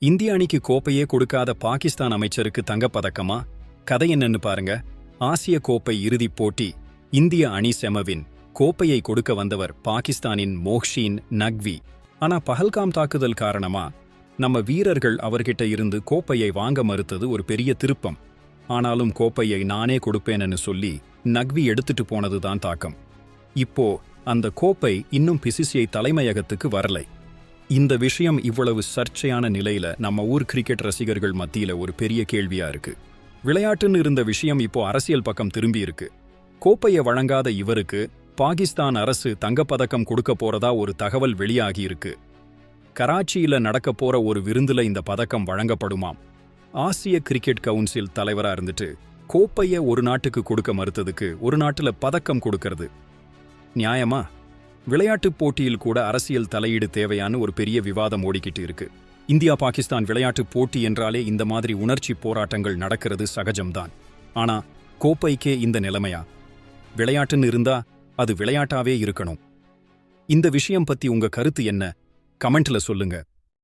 இந்திய அணிக்கு கோப்பையே கொடுக்காத பாகிஸ்தான் அமைச்சருக்கு தங்கப்பதக்கமா? கதை என்னன்னு பாருங்க. ஆசிய கோப்பை இறுதிப் போட்டி இந்திய அணி செமவின் கோப்பையை கொடுக்க வந்தவர் பாகிஸ்தானின் மோஹ்ஷீன் நக்வி. ஆனா பஹல்காம் தாக்குதல் காரணமா? நம்ம வீரர்கள் அவர்கிட்ட இருந்து கோப்பையை வாங்க மறுத்தது ஒரு பெரிய திருப்பம். ஆனாலும் கோப்பையை நானே கொடுப்பேன்னு சொல்லி நக்வி எடுத்துட்டு போனதுதான் தாக்கம். இப்போ அந்த கோப்பை இன்னும் பிசிசிஐ தலைமையகத்துக்கு வரலை. இந்த விஷயம் இவ்வளவு சர்ச்சையான நிலையில நம்ம ஊர் கிரிக்கெட் ரசிகர்கள் மத்தியில ஒரு பெரிய கேள்வியா இருக்கு. விளையாட்டுன்னு இருந்த விஷயம் இப்போ அரசியல் பக்கம் திரும்பி இருக்கு. கோப்பையை வழங்காத இவருக்கு பாகிஸ்தான் அரசு தங்கப்பதக்கம் கொடுக்க போறதா ஒரு தகவல் வெளியாகி இருக்கு. கராச்சியில நடக்க போற ஒரு விருந்துல இந்த பதக்கம் வழங்கப்படுமாம். ஆசிய கிரிக்கெட் கவுன்சில் தலைவரா இருந்துட்டு கோப்பைய ஒரு நாட்டுக்கு கொடுக்க மறுத்ததுக்கு ஒரு நாட்டுல பதக்கம் கொடுக்கறது. நியாயமா? விளையாட்டுப் போட்டியில் கூட அரசியல் தலையீடு தேவையான ஒரு பெரிய விவாதம் ஓடிக்கிட்டு இருக்கு. இந்தியா பாகிஸ்தான் விளையாட்டுப் போட்டி என்றாலே இந்த மாதிரி உணர்ச்சி போராட்டங்கள் நடக்கிறது சகஜம்தான். ஆனா கோப்பைக்கே இந்த நிலைமையா? விளையாட்டுன்னு இருந்தா அது விளையாட்டாவே இருக்கணும். இந்த விஷயம் பத்தி உங்க கருத்து என்ன? கமெண்ட்ல சொல்லுங்க.